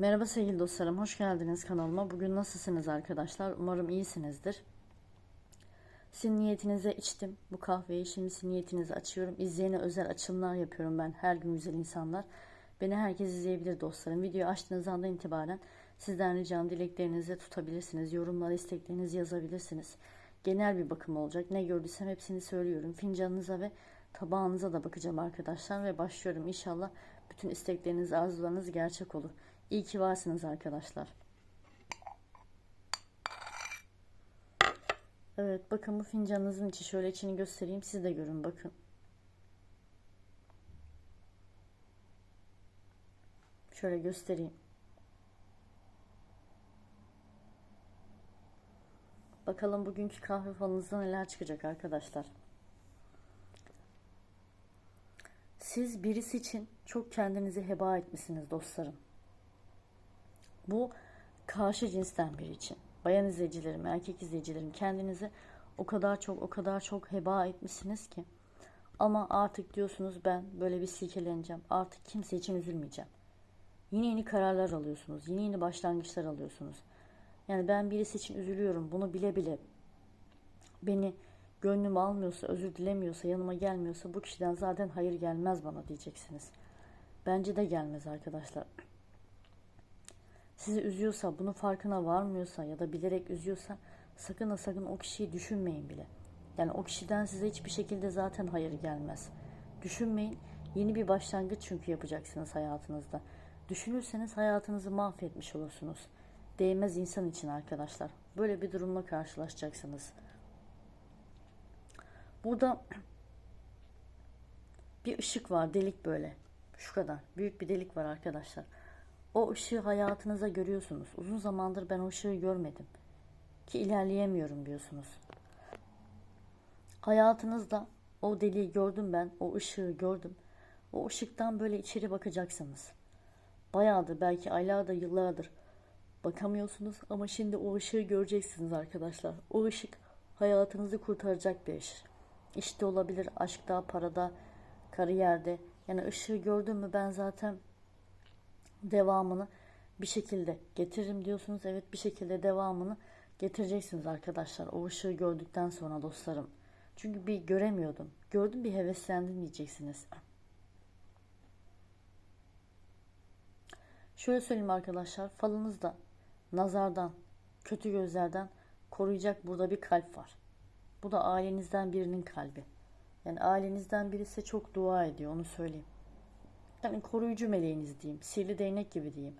Merhaba sevgili dostlarım, hoş geldiniz kanalıma. Bugün nasılsınız arkadaşlar? Umarım iyisinizdir. Sizin niyetinize içtim bu kahveyi. Şimdi sizin niyetinizi açıyorum. İzleyene özel açılımlar yapıyorum ben her gün güzel insanlar. Beni herkes izleyebilir dostlarım. Videoyu açtığınız andan itibaren sizden ricam dileklerinizi tutabilirsiniz. Yorumlara isteklerinizi yazabilirsiniz. Genel bir bakım olacak. Ne gördüysem hepsini söylüyorum. Fincanınıza ve tabağınıza da bakacağım arkadaşlar. Ve başlıyorum. İnşallah bütün istekleriniz, arzularınız gerçek olur. İyi ki varsınız arkadaşlar. Evet bakın bu fincanınızın içi şöyle içini göstereyim. Siz de görün bakın. Şöyle göstereyim. Bakalım bugünkü kahve falınızda neler çıkacak arkadaşlar. Siz birisi için çok kendinizi heba etmişsiniz dostlarım. Bu karşı cinsten biri için. Bayan izleyicilerim, erkek izleyicilerim kendinizi o kadar çok o kadar çok heba etmişsiniz ki. Ama artık diyorsunuz ben böyle bir silkeleneceğim. Artık kimse için üzülmeyeceğim. Yeni yeni kararlar alıyorsunuz. Yeni yeni başlangıçlar alıyorsunuz. Yani ben birisi için üzülüyorum. Bunu bile bile beni gönlüm almıyorsa, özür dilemiyorsa, yanıma gelmiyorsa bu kişiden zaten hayır gelmez bana diyeceksiniz. Bence de gelmez arkadaşlar sizi üzüyorsa, bunun farkına varmıyorsa ya da bilerek üzüyorsa sakın ha sakın o kişiyi düşünmeyin bile. Yani o kişiden size hiçbir şekilde zaten hayır gelmez. Düşünmeyin. Yeni bir başlangıç çünkü yapacaksınız hayatınızda. Düşünürseniz hayatınızı mahvetmiş olursunuz. Değmez insan için arkadaşlar. Böyle bir durumla karşılaşacaksınız. Burada bir ışık var, delik böyle. Şu kadar. Büyük bir delik var arkadaşlar. O ışığı hayatınıza görüyorsunuz. Uzun zamandır ben o ışığı görmedim. Ki ilerleyemiyorum diyorsunuz. Hayatınızda o deliği gördüm ben, o ışığı gördüm. O ışıktan böyle içeri bakacaksınız. Bayağıdır, belki aylardır, yıllardır bakamıyorsunuz ama şimdi o ışığı göreceksiniz arkadaşlar. O ışık hayatınızı kurtaracak bir ışık. İşte olabilir, aşkta, parada, kariyerde. Yani ışığı gördüm mü ben zaten devamını bir şekilde getiririm diyorsunuz. Evet bir şekilde devamını getireceksiniz arkadaşlar. O ışığı gördükten sonra dostlarım. Çünkü bir göremiyordum. Gördüm bir heveslendim diyeceksiniz. Şöyle söyleyeyim arkadaşlar. Falınızda nazardan, kötü gözlerden koruyacak burada bir kalp var. Bu da ailenizden birinin kalbi. Yani ailenizden birisi çok dua ediyor onu söyleyeyim. Yani koruyucu meleğiniz diyeyim. Sihirli değnek gibi diyeyim.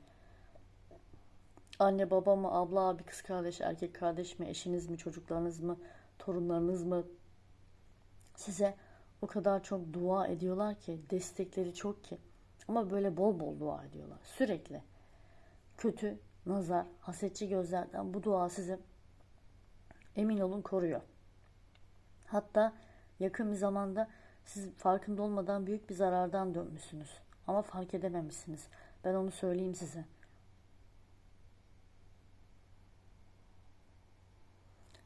Anne baba mı, abla abi, kız kardeş, erkek kardeş mi, eşiniz mi, çocuklarınız mı, torunlarınız mı size o kadar çok dua ediyorlar ki, destekleri çok ki. Ama böyle bol bol dua ediyorlar. Sürekli. Kötü, nazar, hasetçi gözlerden bu dua sizi emin olun koruyor. Hatta yakın bir zamanda siz farkında olmadan büyük bir zarardan dönmüşsünüz. Ama fark edememişsiniz. Ben onu söyleyeyim size.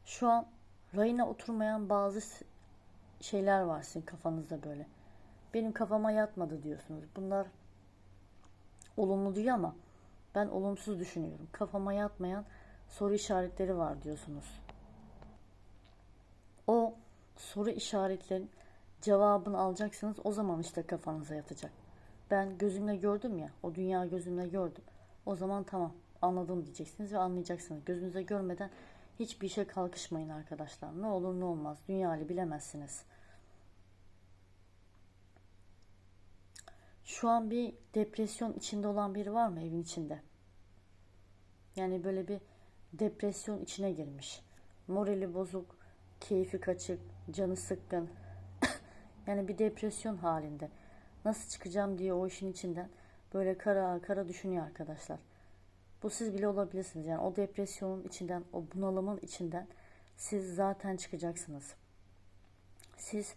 Şu an rayına oturmayan bazı şeyler var sizin kafanızda böyle. Benim kafama yatmadı diyorsunuz. Bunlar olumlu diyor ama ben olumsuz düşünüyorum. Kafama yatmayan soru işaretleri var diyorsunuz. O soru işaretlerin cevabını alacaksınız. O zaman işte kafanıza yatacak. Ben gözümle gördüm ya, o dünya gözümle gördüm. O zaman tamam anladım diyeceksiniz ve anlayacaksınız. Gözünüze görmeden hiçbir işe kalkışmayın arkadaşlar. Ne olur ne olmaz. Dünya hali bilemezsiniz. Şu an bir depresyon içinde olan biri var mı evin içinde? Yani böyle bir depresyon içine girmiş. Morali bozuk, keyfi kaçık, canı sıkkın. yani bir depresyon halinde nasıl çıkacağım diye o işin içinden böyle kara kara düşünüyor arkadaşlar. Bu siz bile olabilirsiniz. Yani o depresyonun içinden, o bunalımın içinden siz zaten çıkacaksınız. Siz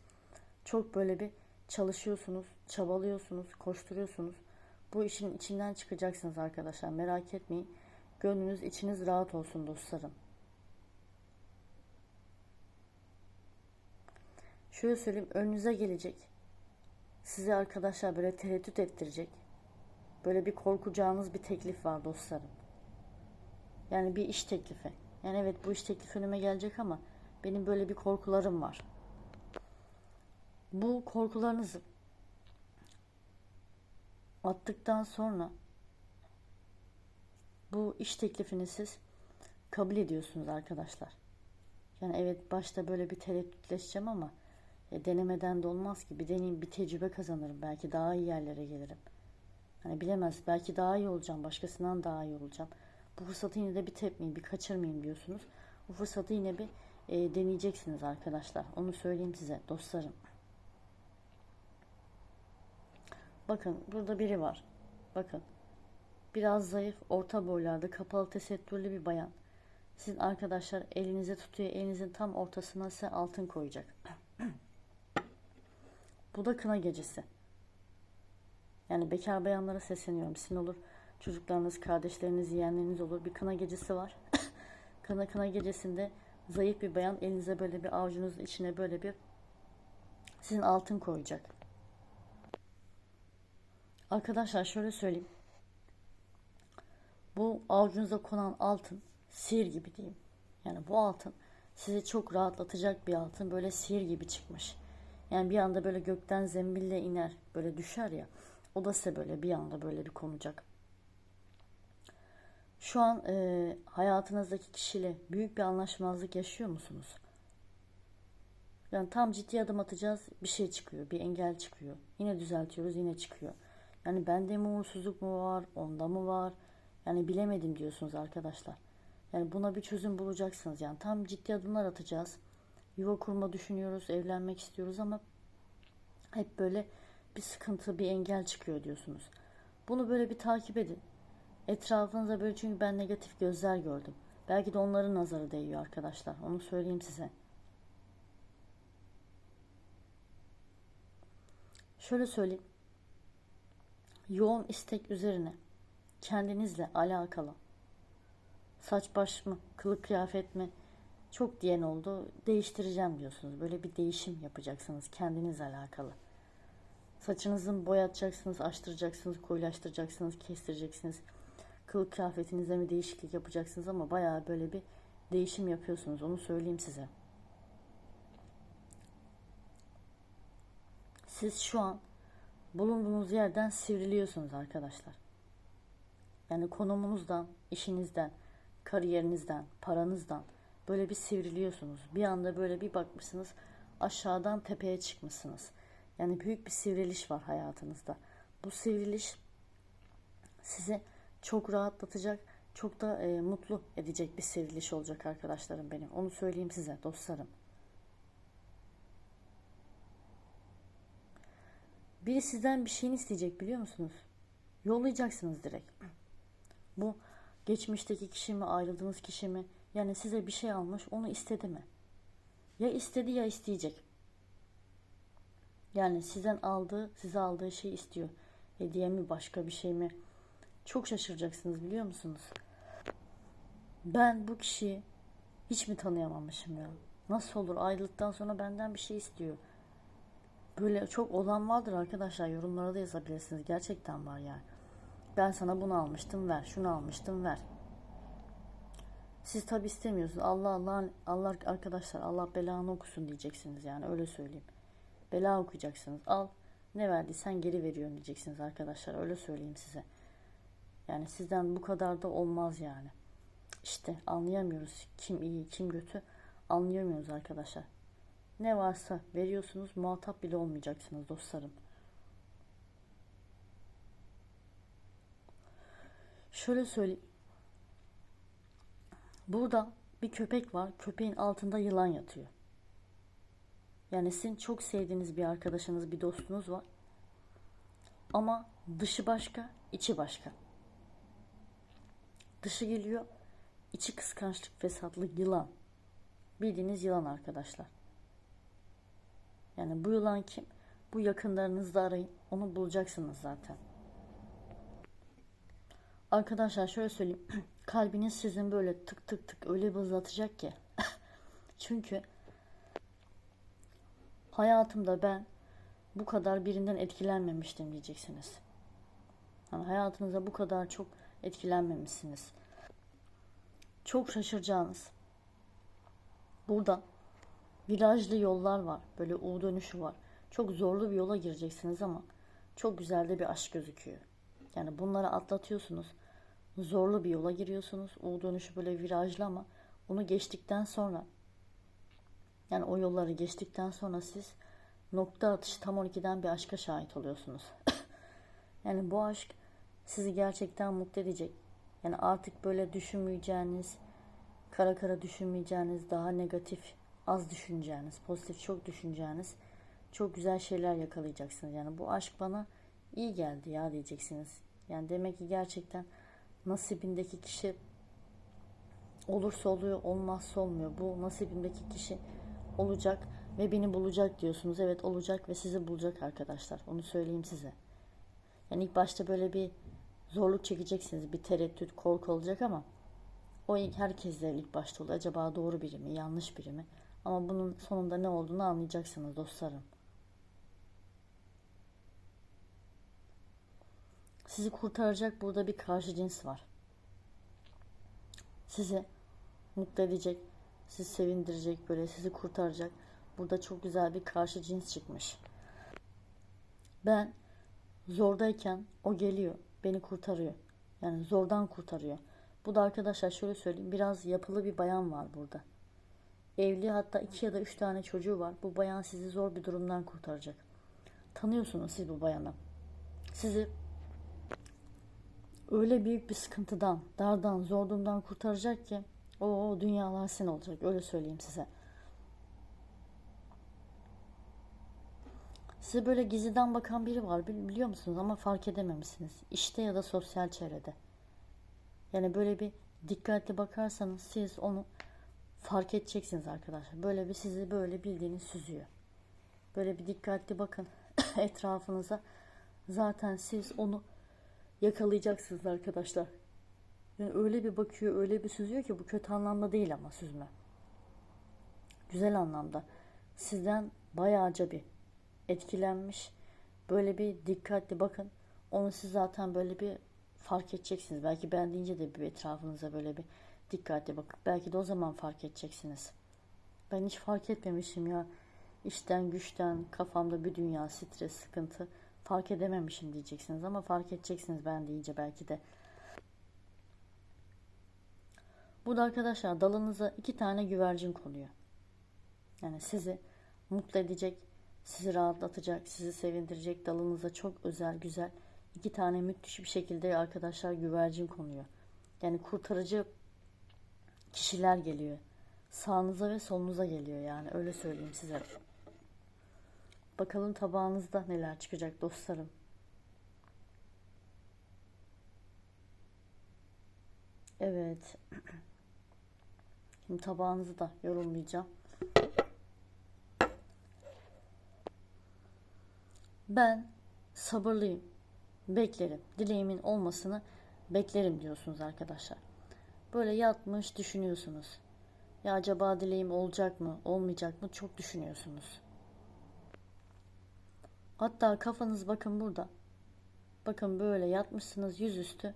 çok böyle bir çalışıyorsunuz, çabalıyorsunuz, koşturuyorsunuz. Bu işin içinden çıkacaksınız arkadaşlar. Merak etmeyin. Gönlünüz, içiniz rahat olsun dostlarım. Şöyle söyleyeyim, önünüze gelecek sizi arkadaşlar böyle tereddüt ettirecek. Böyle bir korkacağınız bir teklif var dostlarım. Yani bir iş teklifi. Yani evet bu iş teklifi önüme gelecek ama benim böyle bir korkularım var. Bu korkularınızı attıktan sonra bu iş teklifini siz kabul ediyorsunuz arkadaşlar. Yani evet başta böyle bir tereddütleşeceğim ama e, denemeden de olmaz ki. Bir deneyim bir tecrübe kazanırım. Belki daha iyi yerlere gelirim. Hani bilemez. Belki daha iyi olacağım. Başkasından daha iyi olacağım. Bu fırsatı yine de bir tepmeyeyim, bir kaçırmayayım diyorsunuz. Bu fırsatı yine bir e, deneyeceksiniz arkadaşlar. Onu söyleyeyim size dostlarım. Bakın burada biri var. Bakın. Biraz zayıf, orta boylarda, kapalı tesettürlü bir bayan. Sizin arkadaşlar elinize tutuyor. Elinizin tam ortasına size altın koyacak. Bu da kına gecesi. Yani bekar bayanlara sesleniyorum. Sizin olur çocuklarınız, kardeşleriniz, yeğenleriniz olur. Bir kına gecesi var. kına kına gecesinde zayıf bir bayan elinize böyle bir avucunuzun içine böyle bir sizin altın koyacak. Arkadaşlar şöyle söyleyeyim. Bu avucunuza konan altın sihir gibi diyeyim. Yani bu altın sizi çok rahatlatacak bir altın. Böyle sihir gibi çıkmış. Yani bir anda böyle gökten zembille iner. Böyle düşer ya. O da size böyle bir anda böyle bir konacak. Şu an e, hayatınızdaki kişiyle büyük bir anlaşmazlık yaşıyor musunuz? Yani tam ciddi adım atacağız bir şey çıkıyor. Bir engel çıkıyor. Yine düzeltiyoruz yine çıkıyor. Yani bende mi uğursuzluk mu var? Onda mı var? Yani bilemedim diyorsunuz arkadaşlar. Yani buna bir çözüm bulacaksınız. Yani tam ciddi adımlar atacağız. Yuva kurma düşünüyoruz, evlenmek istiyoruz ama hep böyle bir sıkıntı, bir engel çıkıyor diyorsunuz. Bunu böyle bir takip edin. Etrafınıza böyle çünkü ben negatif gözler gördüm. Belki de onların nazarı değiyor arkadaşlar. Onu söyleyeyim size. Şöyle söyleyeyim. Yoğun istek üzerine kendinizle alakalı saç baş mı, kılık kıyafet mi çok diyen oldu. Değiştireceğim diyorsunuz. Böyle bir değişim yapacaksınız kendinizle alakalı. Saçınızı boyatacaksınız, açtıracaksınız, koyulaştıracaksınız, kestireceksiniz. Kılık kıyafetinizde mi değişiklik yapacaksınız ama bayağı böyle bir değişim yapıyorsunuz. Onu söyleyeyim size. Siz şu an bulunduğunuz yerden sivriliyorsunuz arkadaşlar. Yani konumunuzdan, işinizden, kariyerinizden, paranızdan böyle bir sivriliyorsunuz. Bir anda böyle bir bakmışsınız aşağıdan tepeye çıkmışsınız. Yani büyük bir sivriliş var hayatınızda. Bu sivriliş sizi çok rahatlatacak, çok da e, mutlu edecek bir sivriliş olacak arkadaşlarım benim. Onu söyleyeyim size dostlarım. Biri sizden bir şeyini isteyecek biliyor musunuz? Yollayacaksınız direkt. Bu geçmişteki kişi mi, ayrıldığınız kişi mi? Yani size bir şey almış, onu istedi mi? Ya istedi ya isteyecek. Yani sizden aldığı, size aldığı şey istiyor. Hediye mi, başka bir şey mi? Çok şaşıracaksınız biliyor musunuz? Ben bu kişiyi hiç mi tanıyamamışım ya? Nasıl olur ayrılıktan sonra benden bir şey istiyor. Böyle çok olan vardır arkadaşlar yorumlara da yazabilirsiniz. Gerçekten var yani. Ben sana bunu almıştım ver. Şunu almıştım ver. Siz tabi istemiyorsunuz. Allah Allah Allah arkadaşlar Allah belanı okusun diyeceksiniz yani öyle söyleyeyim. Bela okuyacaksınız. Al ne verdiysen geri veriyorum diyeceksiniz arkadaşlar. Öyle söyleyeyim size. Yani sizden bu kadar da olmaz yani. İşte anlayamıyoruz kim iyi kim kötü anlayamıyoruz arkadaşlar. Ne varsa veriyorsunuz muhatap bile olmayacaksınız dostlarım. Şöyle söyleyeyim. Burada bir köpek var. Köpeğin altında yılan yatıyor. Yani sizin çok sevdiğiniz bir arkadaşınız, bir dostunuz var. Ama dışı başka, içi başka. Dışı geliyor, içi kıskançlık, fesatlık, yılan. Bildiğiniz yılan arkadaşlar. Yani bu yılan kim? Bu yakınlarınızda arayın. Onu bulacaksınız zaten. Arkadaşlar şöyle söyleyeyim. Kalbiniz sizin böyle tık tık tık öyle bir hızlı atacak ki. Çünkü hayatımda ben bu kadar birinden etkilenmemiştim diyeceksiniz. Yani hayatınıza bu kadar çok etkilenmemişsiniz. Çok şaşıracağınız. Burada virajlı yollar var. Böyle U dönüşü var. Çok zorlu bir yola gireceksiniz ama çok güzel de bir aşk gözüküyor. Yani bunları atlatıyorsunuz. Zorlu bir yola giriyorsunuz. U dönüşü böyle virajlı ama onu geçtikten sonra yani o yolları geçtikten sonra siz nokta atışı tam 12'den bir aşka şahit oluyorsunuz. yani bu aşk sizi gerçekten mutlu edecek. Yani artık böyle düşünmeyeceğiniz, kara kara düşünmeyeceğiniz, daha negatif, az düşüneceğiniz, pozitif çok düşüneceğiniz çok güzel şeyler yakalayacaksınız. Yani bu aşk bana iyi geldi ya diyeceksiniz. Yani demek ki gerçekten nasibindeki kişi olursa oluyor, olmazsa olmuyor. Bu nasibimdeki kişi olacak ve beni bulacak diyorsunuz. Evet olacak ve sizi bulacak arkadaşlar. Onu söyleyeyim size. Yani ilk başta böyle bir zorluk çekeceksiniz. Bir tereddüt, korku olacak ama o ilk herkesle ilk başta oluyor. Acaba doğru biri mi, yanlış biri mi? Ama bunun sonunda ne olduğunu anlayacaksınız dostlarım. Sizi kurtaracak burada bir karşı cins var. Sizi mutlu edecek, sizi sevindirecek, böyle sizi kurtaracak. Burada çok güzel bir karşı cins çıkmış. Ben zordayken o geliyor, beni kurtarıyor. Yani zordan kurtarıyor. Bu da arkadaşlar şöyle söyleyeyim, biraz yapılı bir bayan var burada. Evli hatta iki ya da üç tane çocuğu var. Bu bayan sizi zor bir durumdan kurtaracak. Tanıyorsunuz siz bu bayanı. Sizi öyle büyük bir sıkıntıdan, dardan, zor durumdan kurtaracak ki o dünyalar sen olacak. Öyle söyleyeyim size. Size böyle gizliden bakan biri var biliyor musunuz ama fark edememişsiniz. İşte ya da sosyal çevrede. Yani böyle bir dikkatli bakarsanız siz onu fark edeceksiniz arkadaşlar. Böyle bir sizi böyle bildiğiniz süzüyor. Böyle bir dikkatli bakın etrafınıza. Zaten siz onu yakalayacaksınız arkadaşlar. Yani öyle bir bakıyor, öyle bir süzüyor ki bu kötü anlamda değil ama süzme. Güzel anlamda. Sizden bayağıca bir etkilenmiş. Böyle bir dikkatli bakın. Onu siz zaten böyle bir fark edeceksiniz. Belki ben deyince de bir etrafınıza böyle bir dikkatli bakın. Belki de o zaman fark edeceksiniz. Ben hiç fark etmemişim ya. İşten güçten kafamda bir dünya stres, sıkıntı fark edememişim diyeceksiniz ama fark edeceksiniz ben deyince belki de. Burada arkadaşlar dalınıza iki tane güvercin konuyor. Yani sizi mutlu edecek, sizi rahatlatacak, sizi sevindirecek dalınıza çok özel, güzel iki tane müthiş bir şekilde arkadaşlar güvercin konuyor. Yani kurtarıcı kişiler geliyor. Sağınıza ve solunuza geliyor yani öyle söyleyeyim size. Bakalım tabağınızda neler çıkacak dostlarım. Evet. Şimdi tabağınızı da yorumlayacağım. Ben sabırlıyım. Beklerim. Dileğimin olmasını beklerim diyorsunuz arkadaşlar. Böyle yatmış düşünüyorsunuz. Ya acaba dileğim olacak mı, olmayacak mı çok düşünüyorsunuz. Hatta kafanız bakın burada. Bakın böyle yatmışsınız yüzüstü.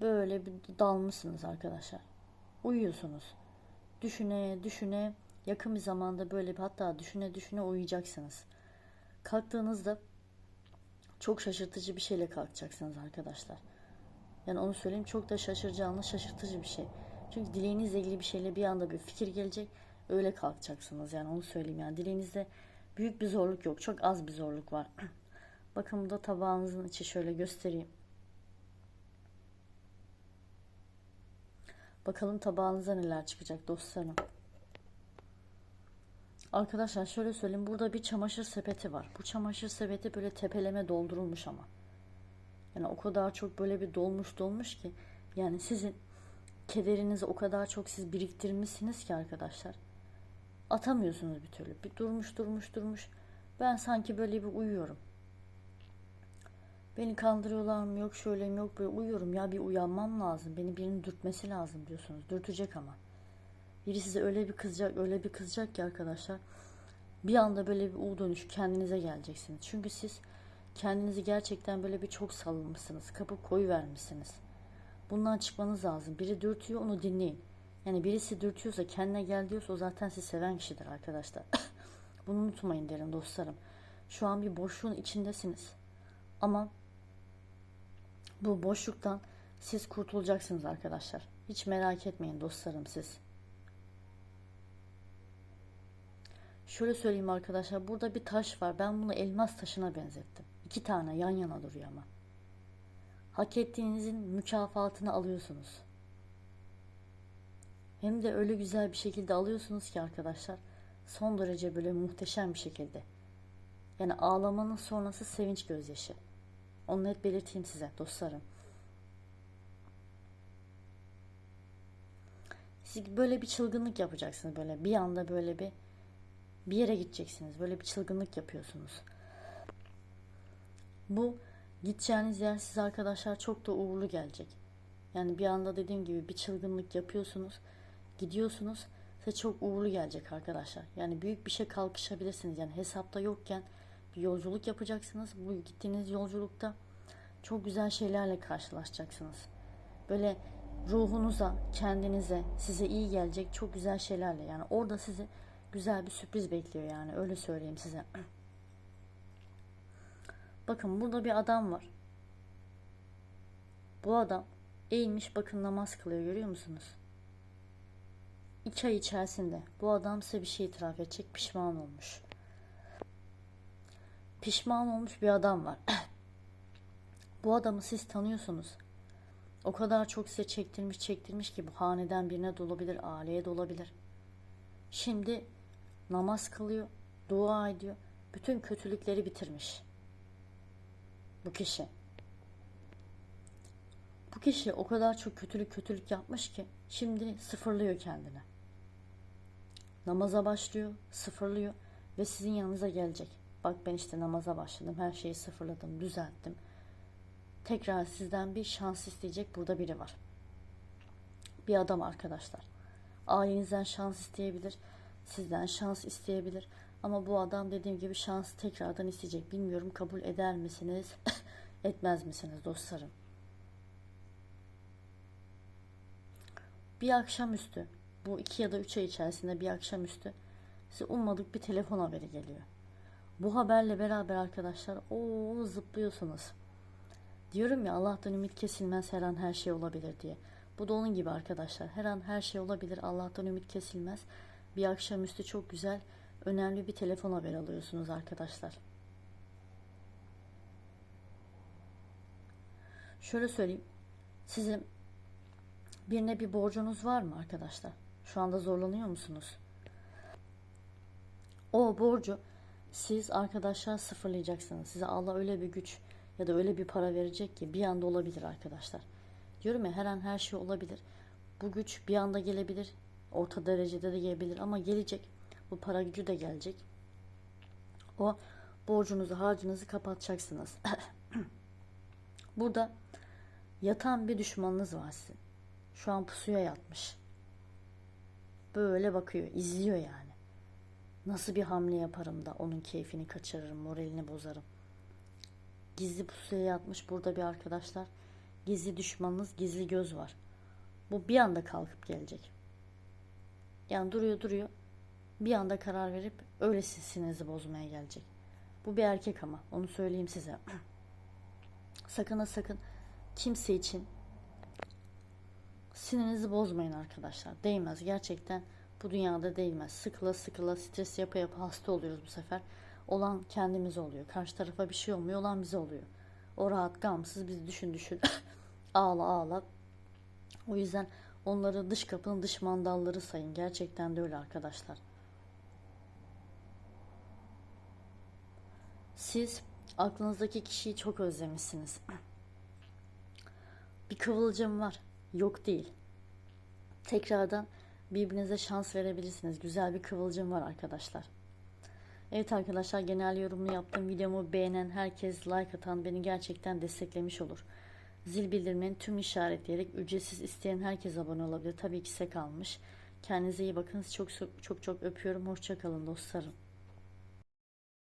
Böyle bir dalmışsınız arkadaşlar. Uyuyorsunuz. Düşüne düşüne yakın bir zamanda böyle bir hatta düşüne düşüne uyuyacaksınız. Kalktığınızda çok şaşırtıcı bir şeyle kalkacaksınız arkadaşlar. Yani onu söyleyeyim çok da şaşıracağınız şaşırtıcı bir şey. Çünkü dileğinizle ilgili bir şeyle bir anda bir fikir gelecek. Öyle kalkacaksınız yani onu söyleyeyim yani dileğinizde büyük bir zorluk yok. Çok az bir zorluk var. Bakın bu da tabağınızın içi şöyle göstereyim. Bakalım tabağınıza neler çıkacak dostlarım. Arkadaşlar şöyle söyleyeyim. Burada bir çamaşır sepeti var. Bu çamaşır sepeti böyle tepeleme doldurulmuş ama. Yani o kadar çok böyle bir dolmuş dolmuş ki. Yani sizin kederinizi o kadar çok siz biriktirmişsiniz ki arkadaşlar. Atamıyorsunuz bir türlü. Bir durmuş durmuş durmuş. Ben sanki böyle bir uyuyorum. Beni kandırıyorlar mı? Yok şöyleyim yok böyle uyuyorum ya bir uyanmam lazım. Beni birinin dürtmesi lazım diyorsunuz. Dürtecek ama. Biri size öyle bir kızacak öyle bir kızacak ki arkadaşlar. Bir anda böyle bir U dönüş kendinize geleceksiniz. Çünkü siz kendinizi gerçekten böyle bir çok salınmışsınız. Kapıp koyu vermişsiniz. Bundan çıkmanız lazım. Biri dürtüyor onu dinleyin. Yani birisi dürtüyorsa kendine gel diyorsa o zaten sizi seven kişidir arkadaşlar. Bunu unutmayın derim dostlarım. Şu an bir boşluğun içindesiniz. Ama bu boşluktan siz kurtulacaksınız arkadaşlar. Hiç merak etmeyin dostlarım siz. Şöyle söyleyeyim arkadaşlar. Burada bir taş var. Ben bunu elmas taşına benzettim. İki tane yan yana duruyor ama. Hak ettiğinizin mükafatını alıyorsunuz. Hem de öyle güzel bir şekilde alıyorsunuz ki arkadaşlar. Son derece böyle muhteşem bir şekilde. Yani ağlamanın sonrası sevinç gözyaşı. Onu net belirteyim size dostlarım. Siz böyle bir çılgınlık yapacaksınız böyle bir anda böyle bir bir yere gideceksiniz. Böyle bir çılgınlık yapıyorsunuz. Bu gideceğiniz yer size arkadaşlar çok da uğurlu gelecek. Yani bir anda dediğim gibi bir çılgınlık yapıyorsunuz. Gidiyorsunuz. Size çok uğurlu gelecek arkadaşlar. Yani büyük bir şey kalkışabilirsiniz. Yani hesapta yokken bir yolculuk yapacaksınız. Bu gittiğiniz yolculukta çok güzel şeylerle karşılaşacaksınız. Böyle ruhunuza, kendinize, size iyi gelecek çok güzel şeylerle. Yani orada sizi güzel bir sürpriz bekliyor yani öyle söyleyeyim size. Bakın burada bir adam var. Bu adam eğilmiş bakın namaz kılıyor görüyor musunuz? İki ay içerisinde bu adam size bir şey itiraf edecek pişman olmuş. Pişman olmuş bir adam var. bu adamı siz tanıyorsunuz. O kadar çok size çektirmiş çektirmiş ki bu haneden birine de olabilir, aileye de olabilir. Şimdi namaz kılıyor, dua ediyor. Bütün kötülükleri bitirmiş. Bu kişi. Bu kişi o kadar çok kötülük kötülük yapmış ki şimdi sıfırlıyor kendini. Namaza başlıyor, sıfırlıyor ve sizin yanınıza gelecek. Bak ben işte namaza başladım, her şeyi sıfırladım, düzelttim. Tekrar sizden bir şans isteyecek burada biri var. Bir adam arkadaşlar. Ailenizden şans isteyebilir, sizden şans isteyebilir. Ama bu adam dediğim gibi şans tekrardan isteyecek. Bilmiyorum kabul eder misiniz, etmez misiniz dostlarım? Bir akşamüstü, bu iki ya da üç ay içerisinde bir akşamüstü size ummadık bir telefon haberi geliyor. Bu haberle beraber arkadaşlar o zıplıyorsunuz. Diyorum ya Allah'tan ümit kesilmez her an her şey olabilir diye. Bu da onun gibi arkadaşlar. Her an her şey olabilir. Allah'tan ümit kesilmez. Bir akşamüstü çok güzel, önemli bir telefon haber alıyorsunuz arkadaşlar. Şöyle söyleyeyim. Sizin birine bir borcunuz var mı arkadaşlar? Şu anda zorlanıyor musunuz? O borcu siz arkadaşlar sıfırlayacaksınız. Size Allah öyle bir güç ya da öyle bir para verecek ki bir anda olabilir arkadaşlar. Diyorum ya her an her şey olabilir. Bu güç bir anda gelebilir. Orta derecede de gelebilir ama gelecek. Bu para gücü de gelecek. O borcunuzu, harcınızı kapatacaksınız. Burada yatan bir düşmanınız var sizin. Şu an pusuya yatmış. Böyle bakıyor, izliyor yani. Nasıl bir hamle yaparım da onun keyfini kaçırırım, moralini bozarım. Gizli pusuya yatmış burada bir arkadaşlar. Gizli düşmanınız, gizli göz var. Bu bir anda kalkıp gelecek. Yani duruyor duruyor. Bir anda karar verip öyle sinirinizi bozmaya gelecek. Bu bir erkek ama onu söyleyeyim size. sakın ha sakın kimse için sinirinizi bozmayın arkadaşlar. Değmez gerçekten bu dünyada değmez. Sıkıla sıkıla stres yapa yapa hasta oluyoruz bu sefer. Olan kendimiz oluyor. Karşı tarafa bir şey olmuyor. Olan bize oluyor. O rahat gamsız biz düşün düşün. ağla ağla. O yüzden onları dış kapının dış mandalları sayın. Gerçekten de öyle arkadaşlar. Siz aklınızdaki kişiyi çok özlemişsiniz. Bir kıvılcım var. Yok değil. Tekrardan birbirinize şans verebilirsiniz. Güzel bir kıvılcım var arkadaşlar. Evet arkadaşlar genel yorumunu yaptım. Videomu beğenen herkes like atan beni gerçekten desteklemiş olur. Zil bildirimlerini tüm işaretleyerek ücretsiz isteyen herkes abone olabilir. Tabii ki size kalmış. Kendinize iyi bakın. Çok çok çok öpüyorum. Hoşçakalın dostlarım.